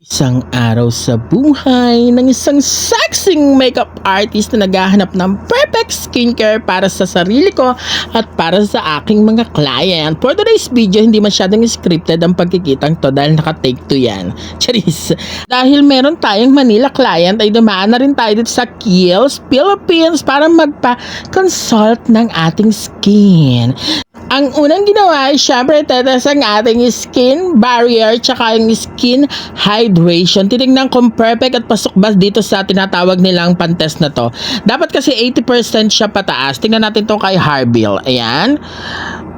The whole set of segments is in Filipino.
Isang araw sa buhay ng isang sexing makeup artist na naghahanap ng perfect skincare para sa sarili ko at para sa aking mga client. For today's video, hindi masyadong scripted ang pagkikitang to dahil naka-take to yan. Charis. Dahil meron tayong Manila client ay dumaan na rin tayo dito sa Kiehl's Philippines para magpa-consult ng ating skin. Ang unang ginawa ay syempre tetes ang ating skin barrier tsaka yung skin hydration. Tinignan kung perfect at pasok ba dito sa tinatawag nilang pantest na to. Dapat kasi 80% siya pataas. Tingnan natin to kay Harbil. Ayan.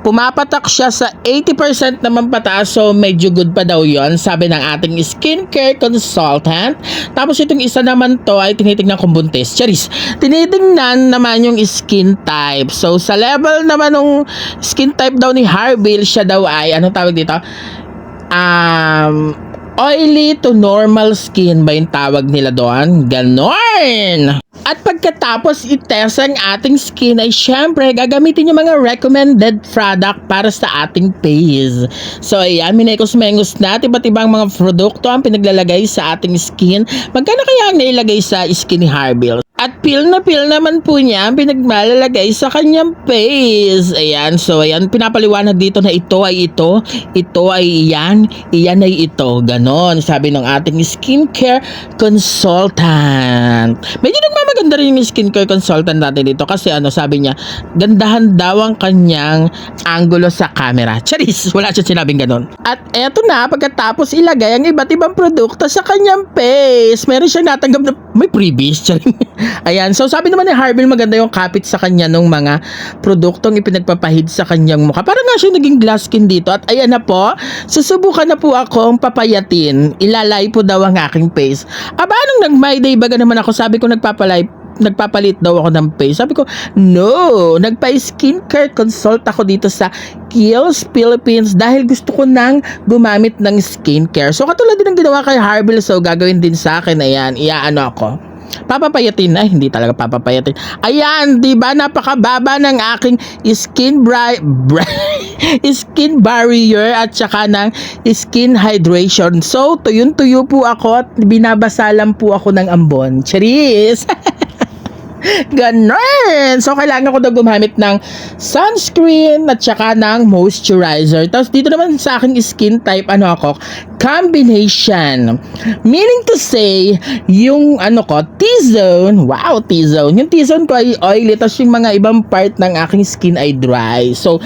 Pumapatak siya sa 80% naman pataas so medyo good pa daw yon sabi ng ating skincare consultant. Tapos itong isa naman to ay tinitingnan kong buntis. Charis, tinitingnan naman yung skin type. So sa level naman ng skin type daw ni Harville, siya daw ay, anong tawag dito? Um, oily to normal skin ba yung tawag nila doon? Ganon! At pagkatapos itest ang ating skin ay syempre gagamitin yung mga recommended product para sa ating face. So ayan, minekos mengos na iba't ibang mga produkto ang pinaglalagay sa ating skin. Magkano kaya ang nailagay sa skin ni Harville? At peel na peel naman po niya ang pinagmalalagay sa kanyang face. Ayan, so ayan, pinapaliwanag dito na ito ay ito, ito ay iyan, iyan ay ito. Ganon, sabi ng ating skincare consultant. Medyo nagmamaganda rin yung skincare consultant natin dito kasi ano, sabi niya, gandahan daw ang kanyang angulo sa camera. Charis, wala siya sinabing ganon. At eto na, pagkatapos ilagay ang iba't ibang produkto sa kanyang face. Meron siyang natanggap na may freebies. Charing. Ayan, so sabi naman ni Harville maganda yung kapit sa kanya nung mga produktong ipinagpapahid sa kanyang mukha. Parang nga siya naging glass skin dito. At ayan na po, susubukan na po akong papayatin. Ilalay po daw ang aking face. Aba, nung nag-my day baga naman ako, sabi ko nagpapalay nagpapalit daw ako ng face. Sabi ko, no, nagpa-skincare consult ako dito sa Kiehl's Philippines dahil gusto ko nang gumamit ng skincare. So, katulad din ng ginawa kay Harville, so gagawin din sa akin. Ayan, iaano ako. Papapayatin ay hindi talaga papapayatin. Ayan, 'di ba? Napakababa ng aking skin bri, bri- skin barrier at saka ng skin hydration. So, tuyun-tuyo po ako at binabasa lang po ako ng ambon. Cheers! Ganon! So, kailangan ko daw gumamit ng sunscreen at saka ng moisturizer. Tapos, dito naman sa aking skin type, ano ako, combination. Meaning to say, yung ano ko, T-zone, wow, T-zone. Yung T-zone ko ay oily, tapos yung mga ibang part ng aking skin ay dry. So,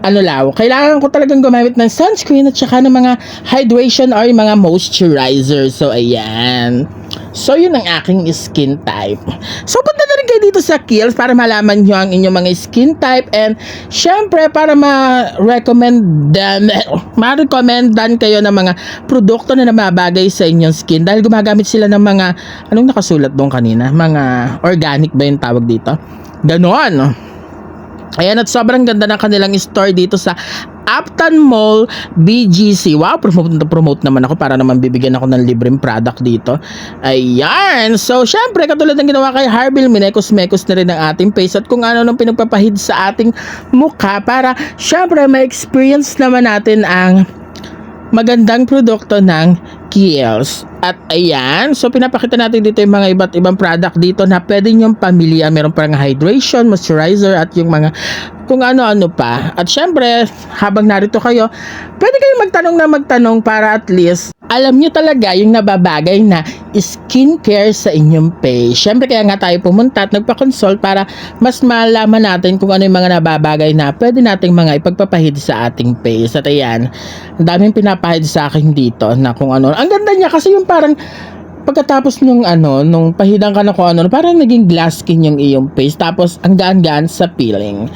ano law, kailangan ko talagang gumamit ng sunscreen at saka ng mga hydration or mga moisturizer. So, ayan. So, yun ang aking skin type. So, punta na rin kayo dito sa Kiehl's para malaman nyo ang inyong mga skin type and syempre para ma-recommend ma-recommendan kayo ng mga produkto na namabagay sa inyong skin dahil gumagamit sila ng mga anong nakasulat doon kanina? Mga organic ba yung tawag dito? Ganon. Ayan at sobrang ganda ng kanilang store dito sa Upton Mall BGC. Wow, promote promote naman ako para naman bibigyan ako ng libreng product dito. Ayan. So, syempre, katulad ng ginawa kay Harville, minekos-mekos na rin ang ating face at kung ano nang pinagpapahid sa ating mukha para syempre ma-experience naman natin ang magandang produkto ng Kiehl's. At ayan, so pinapakita natin dito yung mga iba't ibang product dito na pwede nyong pamilya. Meron parang hydration, moisturizer, at yung mga kung ano-ano pa. At syempre, habang narito kayo, pwede kayong magtanong na magtanong para at least alam nyo talaga yung nababagay na skincare sa inyong face. Syempre, kaya nga tayo pumunta at nagpa-consult para mas malaman natin kung ano yung mga nababagay na pwede nating mga ipagpapahid sa ating face. At ayan, ang daming pinapahid sa akin dito na kung ano. Ang ganda niya kasi yung parang pagkatapos nung ano, nung pahidan ka na kung ano, parang naging glass skin yung iyong face. Tapos, ang gaan-gaan sa peeling.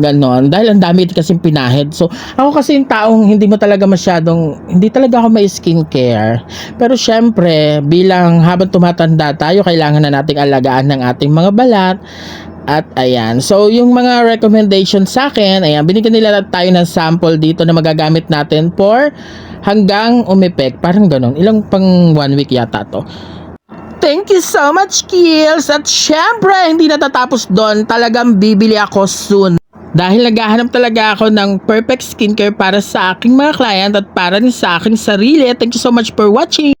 Ganon. Dahil ang dami kasi pinahid. So, ako kasi yung taong hindi mo talaga masyadong, hindi talaga ako may skincare. Pero syempre, bilang habang tumatanda tayo, kailangan na nating alagaan ng ating mga balat. At ayan, so yung mga recommendation sa akin, ayan, binigyan nila tayo ng sample dito na magagamit natin for hanggang umepek. Parang ganun. Ilang pang one week yata to. Thank you so much, Kills! At syempre, hindi natatapos doon. Talagang bibili ako soon. Dahil naghahanap talaga ako ng perfect skincare para sa aking mga client at para rin sa aking sarili. Thank you so much for watching!